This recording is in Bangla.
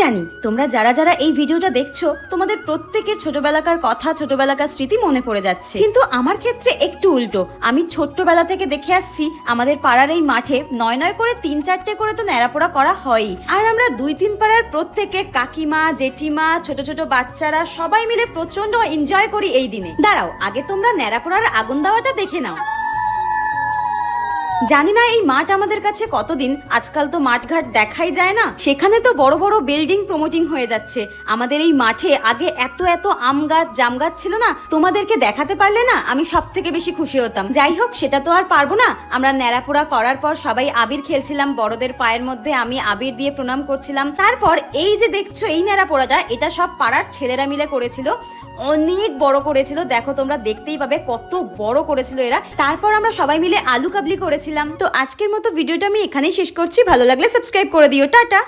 জানি, তোমরা যারা যারা এই ভিডিওটা দেখছ, তোমাদের প্রত্যেকের ছোটবেলাকার কথা, ছোটবেলাকার স্মৃতি মনে পড়ে যাচ্ছে। কিন্তু আমার ক্ষেত্রে একটু উল্টো। আমি ছোট্টবেলা থেকে দেখে আসছি, আমাদের পাড়ার এই মাঠে নয় নয় করে তিন চারটে করে তো ন্যাড়াপোড়া করা হয়ই। আর আমরা দুই তিন পাড়ার প্রত্যেকে কাকিমা, জেঠিমা, ছোট ছোট বাচ্চারা সবাই মিলে প্রচণ্ড এনজয় করি এই দিনে। দাঁড়াও, আগে তোমরা ন্যাড়াপোড়ার আগুন দেওয়াটা দেখে নাও। জানি না এই মাঠ আমাদের কাছে কতদিন, আজকাল তো মাঠঘাট দেখাই যায় না। সেখানে তো বড় বড় বিল্ডিং প্রমোটিং হয়ে যাচ্ছে। আমাদের এই মাঠে আগে এত এত আম গাছ, জাম গাছ ছিল না, তোমাদেরকে দেখাতে পারলে না আমি সব থেকে বেশি খুশি হতাম। যাই হোক, সেটা তো আর পারব না। আমরা ন্যাড়াপোড়া করার পর সবাই আবির খেলছিলাম, বড়দের পায়ের মধ্যে আমি আবির দিয়ে প্রণাম করছিলাম। তারপর এই যে দেখছ এই ন্যাড়াপোড়াটা, এটা সব পাড়ার ছেলেরা মিলে করেছিল। অনেক বড় করেছিল। দেখো তোমরা দেখতেই পাবে কত বড় করেছিল এরা। তারপর আমরা সবাই মিলে আলু কাবলি করেছিলাম। তো আজকের মতো ভিডিওটা আমি এখানেই শেষ করছি। ভালো লাগলে সাবস্ক্রাইব করে দিও। টাটা!